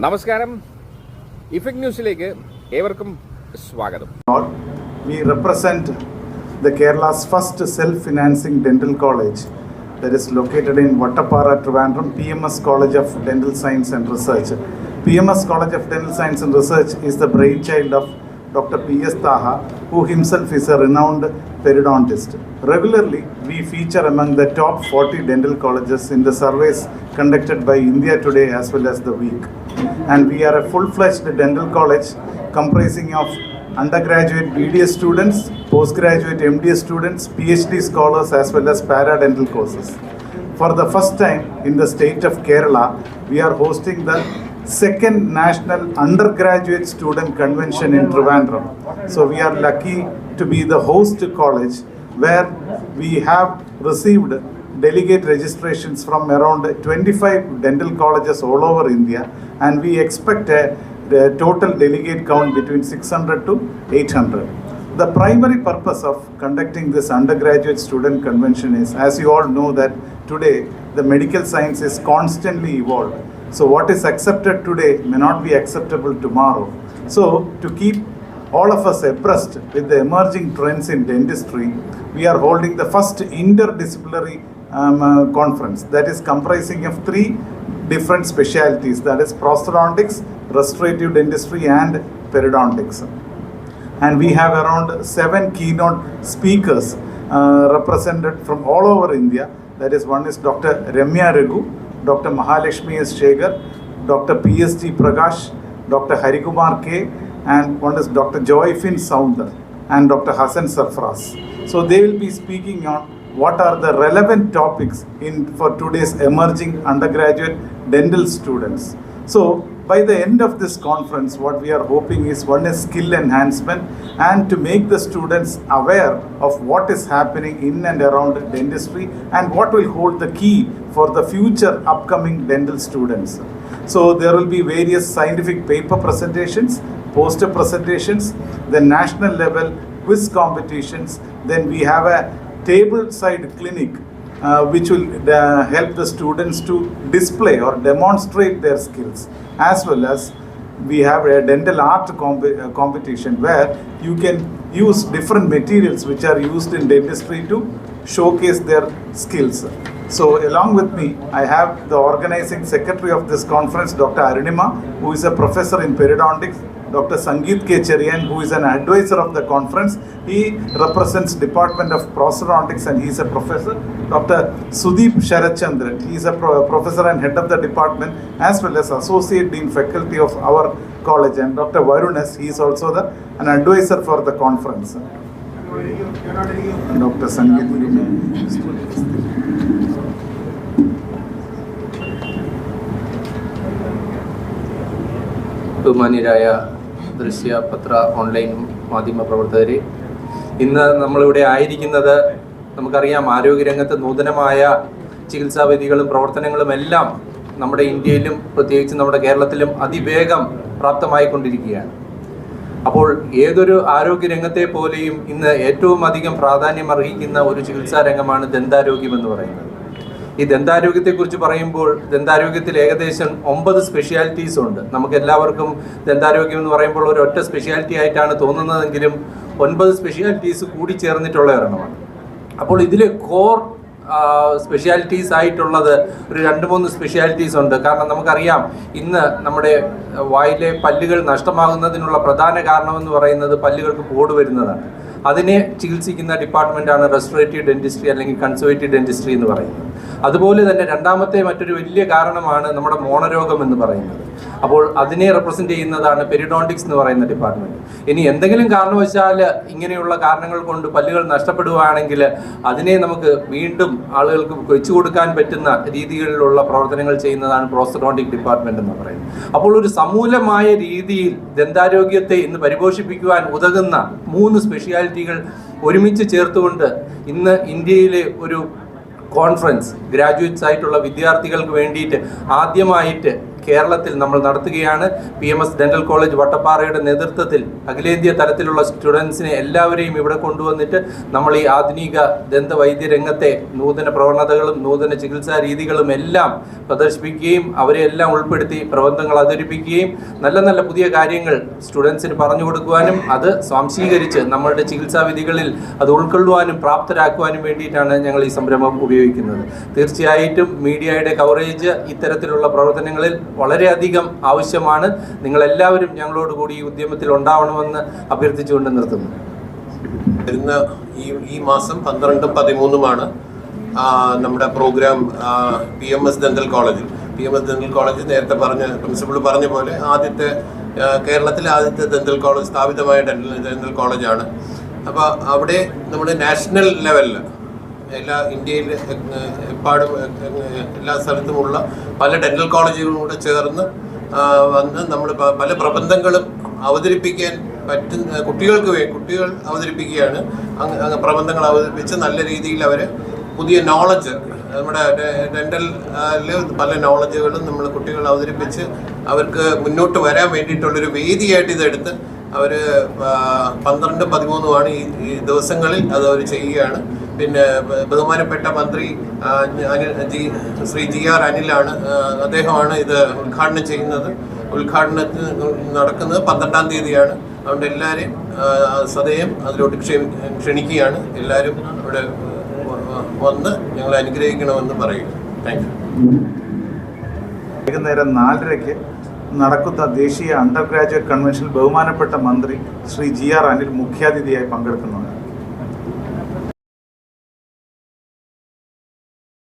നമസ്കാരം. ഇഫക്ട് ന്യൂസിലേക്ക് ഏവർക്കും സ്വാഗതം. We represent the Kerala's first self financing dental college that is located in Vattappara Trivandrum P M S college of dental science and research P M S college of dental science and research is the brain child of doctor P S Thaha who himself is a renowned periodontist regularly we feature among the top forty dental colleges in the surveys conducted by India today as well as the week And we are a full-fledged dental college comprising of undergraduate BDS students, postgraduate MDS students, PhD scholars as well as paradental courses. For the first time in the state of Kerala, we are hosting the second national undergraduate student convention in Trivandrum. So we are lucky to be the host college where we have received delegate registrations from around 25 dental colleges all over India and we expect a, a total delegate count between 600 to 800. The primary purpose of conducting this undergraduate student convention is, as you all know, that today the medical science is constantly evolved. So, what is accepted today may not be acceptable tomorrow. So, to keep all of us abreast with the emerging trends in dentistry, we are holding the first interdisciplinary um, uh, conference that is comprising of three different specialties that is prosthodontics, restorative dentistry, and periodontics and we have around seven keynote speakers uh, represented from all over India. That is, one is Dr. Ramya Raghu, Dr. Mahalakshmi S. Dr. P.S.G. Prakash, Dr. Harikumar K, and one is Dr. Joyfin Soundar and Dr. Hassan Sarfraz. So they will be speaking on what are the relevant topics in for today's emerging undergraduate dental students. So by the end of this conference, what we are hoping is one is skill enhancement and to make the students aware of what is happening in and around dentistry and what will hold the key for the future upcoming dental students. So there will be various scientific paper presentations, poster presentations, the national level quiz competitions, then we have a table side clinic uh, which will uh, help the students to display or demonstrate their skills as well as we have a dental art comp- uh, competition where you can use different materials which are used in dentistry to showcase their skills. So along with me i have the organizing secretary of this conference dr arunima who is a professor in periodontics Dr. Sangeet K. Cherian, who is an advisor of the conference. He represents Department of Prosthodontics and he is a professor. Dr. Sudeep Sharachandran, he is a pro- professor and head of the department as well as associate dean faculty of our college. And Dr. Varunas, he is also the, an advisor for the conference. Dr. Sangeet, you may- ബഹുമാന്യരായ ദൃശ്യ പത്ര online മാധ്യമ പ്രവർത്തകരെ. ഇന്ന് നമ്മളിവിടെ ആയിരിക്കുന്നത് നമുക്കറിയാം ആരോഗ്യരംഗത്ത് നൂതനമായ ചികിത്സാ ചികിത്സാവിധികളും പ്രവർത്തനങ്ങളും എല്ലാം നമ്മുടെ ഇന്ത്യയിലും പ്രത്യേകിച്ച് നമ്മുടെ കേരളത്തിലും അതിവേഗം പ്രാപ്തമായിക്കൊണ്ടിരിക്കുകയാണ്. അപ്പോൾ ഏതൊരു ആരോഗ്യ ആരോഗ്യരംഗത്തെ പോലെയും ഇന്ന് ഏറ്റവും അധികം പ്രാധാന്യം അർഹിക്കുന്ന ഒരു ചികിത്സാ രംഗമാണ് ദന്താരോഗ്യം എന്ന് പറയുന്നത്. ഈ ദന്താരോഗ്യത്തെക്കുറിച്ച് പറയുമ്പോൾ ദന്താരോഗ്യത്തിൽ ഏകദേശം ഒമ്പത് സ്പെഷ്യാലിറ്റീസ് ഉണ്ട്. നമുക്ക് എല്ലാവർക്കും ദന്താരോഗ്യം എന്ന് പറയുമ്പോൾ ഒരു ഒറ്റ സ്പെഷ്യാലിറ്റി ആയിട്ടാണ് തോന്നുന്നതെങ്കിലും ഒൻപത് സ്പെഷ്യാലിറ്റീസ് കൂടി ചേർന്നിട്ടുള്ള ഒരെണ്ണമാണ്. അപ്പോൾ ഇതിൽ കോർ സ്പെഷ്യാലിറ്റീസ് ആയിട്ടുള്ളത് ഒരു രണ്ട് മൂന്ന് സ്പെഷ്യാലിറ്റീസ് ഉണ്ട്. കാരണം നമുക്കറിയാം ഇന്ന് നമ്മുടെ വായിലെ പല്ലുകൾ നഷ്ടമാകുന്നതിനുള്ള പ്രധാന കാരണമെന്ന് പറയുന്നത് പല്ലുകൾക്ക് പോട് വരുന്നതാണ്. അതിനെ ചികിത്സിക്കുന്ന ഡിപ്പാർട്ട്മെന്റാണ് റെസ്റ്റോറേറ്റീവ് ഡെന്റിസ്ട്രി അല്ലെങ്കിൽ കൺസർവേറ്റീവ് ഡെന്റിസ്ട്രി എന്ന് പറയുന്നത്. അതുപോലെ തന്നെ രണ്ടാമത്തെ മറ്റൊരു വലിയ കാരണമാണ് നമ്മുടെ മോണരോഗം എന്ന് പറയുന്നത്. അപ്പോൾ അതിനെ റെപ്രസെന്റ് ചെയ്യുന്നതാണ് പെരിഡോണ്ടിക്സ് എന്ന് പറയുന്ന ഡിപ്പാർട്ട്മെന്റ് ഇനി എന്തെങ്കിലും കാരണവശാൽ ഇങ്ങനെയുള്ള കാരണങ്ങൾ കൊണ്ട് പല്ലുകൾ നഷ്ടപ്പെടുകയാണെങ്കിൽ അതിനെ നമുക്ക് വീണ്ടും ആളുകൾക്ക് വെച്ചു കൊടുക്കാൻ പറ്റുന്ന രീതികളിലുള്ള പ്രവർത്തനങ്ങൾ ചെയ്യുന്നതാണ് പ്രോസ്റ്റോണ്ടിക് ഡിപ്പാർട്ട്മെന്റ് എന്ന് പറയുന്നത്. അപ്പോൾ ഒരു സമൂലമായ രീതിയിൽ ദന്താരോഗ്യത്തെ ഇന്ന് പരിപോഷിപ്പിക്കുവാൻ ഉതകുന്ന മൂന്ന് സ്പെഷ്യാലിറ്റികൾ ഒരുമിച്ച് ചേർത്തുകൊണ്ട് ഇന്ന് ഇന്ത്യയിലെ ഒരു കോൺഫറൻസ് ഗ്രാജുവേറ്റ്സ് ആയിട്ടുള്ള വിദ്യാർത്ഥികൾക്ക് വേണ്ടിയിട്ട് ആദ്യമായിട്ട് കേരളത്തിൽ നമ്മൾ നടത്തുകയാണ്. P M S dental college വട്ടപ്പാറയുടെ നേതൃത്വത്തിൽ അഖിലേന്ത്യാ തലത്തിലുള്ള സ്റ്റുഡൻസിനെ എല്ലാവരെയും ഇവിടെ കൊണ്ടുവന്നിട്ട് നമ്മൾ ഈ ആധുനിക ദന്തവൈദ്യ രംഗത്തെ നൂതന പ്രവണതകളും നൂതന ചികിത്സാ രീതികളും എല്ലാം പ്രദർശിപ്പിക്കുകയും അവരെ എല്ലാം ഉൾപ്പെടുത്തി പ്രബന്ധങ്ങൾ അവതരിപ്പിക്കുകയും നല്ല നല്ല പുതിയ കാര്യങ്ങൾ സ്റ്റുഡൻസിന് പറഞ്ഞു കൊടുക്കുവാനും അത് സ്വാംശീകരിച്ച് നമ്മളുടെ ചികിത്സാ വിധികളിൽ അത് ഉൾക്കൊള്ളുവാനും പ്രാപ്തരാക്കുവാനും വേണ്ടിയിട്ടാണ് ഞങ്ങൾ ഈ സംരംഭം ഉപയോഗിക്കുന്നത്. തീർച്ചയായിട്ടും മീഡിയയുടെ കവറേജ് ഇത്തരത്തിലുള്ള പ്രവർത്തനങ്ങളിൽ വളരെയധികം ആവശ്യമാണ്. നിങ്ങളെല്ലാവരും ഞങ്ങളോട് കൂടി ഈ ഉദ്യമത്തിൽ ഉണ്ടാവണമെന്ന് അഭ്യർത്ഥിച്ചുകൊണ്ട് നിർത്തുന്നു. വരുന്ന ഈ ഈ മാസം പന്ത്രണ്ടും പതിമൂന്നുമാണ് നമ്മുടെ program P M S dental കോളേജിൽ P M S dental college നേരത്തെ പറഞ്ഞ പ്രിൻസിപ്പൾ പറഞ്ഞ പോലെ ആദ്യത്തെ കേരളത്തിലെ ആദ്യത്തെ ദന്തൽ കോളേജ് സ്ഥാപിതമായ ഡെന്റൽ ദന്തൽ കോളേജാണ് അപ്പോൾ അവിടെ നമ്മുടെ നാഷണൽ ലെവലിൽ എല്ലാ ഇന്ത്യയിൽ എപ്പാടും എല്ലാ സ്ഥലത്തുമുള്ള പല ഡെന്റൽ കോളേജുകളും കൂടെ ചേർന്ന് വന്ന് നമ്മൾ പല പ്രബന്ധങ്ങളും അവതരിപ്പിക്കാൻ പറ്റുന്ന കുട്ടികൾക്ക് വേ കുട്ടികൾ അവതരിപ്പിക്കുകയാണ്. അങ്ങ് പ്രബന്ധങ്ങൾ അവതരിപ്പിച്ച് നല്ല രീതിയിൽ അവർ പുതിയ നോളജ് നമ്മുടെ ഡെന്റൽ പല നോളജുകളും നമ്മൾ കുട്ടികൾ അവതരിപ്പിച്ച് അവർക്ക് മുന്നോട്ട് വരാൻ വേണ്ടിയിട്ടുള്ളൊരു വേദിയായിട്ട് ഇതെടുത്ത് അവർ പന്ത്രണ്ട് പതിമൂന്നുമാണ് ഈ ദിവസങ്ങളിൽ അത് അവർ ചെയ്യുകയാണ്. പിന്നെ ബഹുമാനപ്പെട്ട മന്ത്രി ശ്രീ ജി ആർ അനിലാണ് അദ്ദേഹമാണ് ഇത് ഉദ്ഘാടനം ചെയ്യുന്നത്. ഉദ്ഘാടനത്തിന് നടക്കുന്നത് പന്ത്രണ്ടാം തീയതിയാണ്. അതുകൊണ്ട് എല്ലാവരെയും സദയം അതിലോട്ട് ക്ഷണി ക്ഷണിക്കുകയാണ്. എല്ലാവരും ഇവിടെ വന്ന് ഞങ്ങൾ അനുഗ്രഹിക്കണമെന്ന് പറയും. താങ്ക് യു വൈകുന്നേരം നാലരയ്ക്ക് നടക്കുന്ന ദേശീയ അണ്ടർ ഗ്രാജുവേറ്റ് കൺവെൻഷനിൽ ബഹുമാനപ്പെട്ട മന്ത്രി ശ്രീ ജി ആർ അനിൽ മുഖ്യാതിഥിയായി പങ്കെടുക്കുന്നുണ്ട്.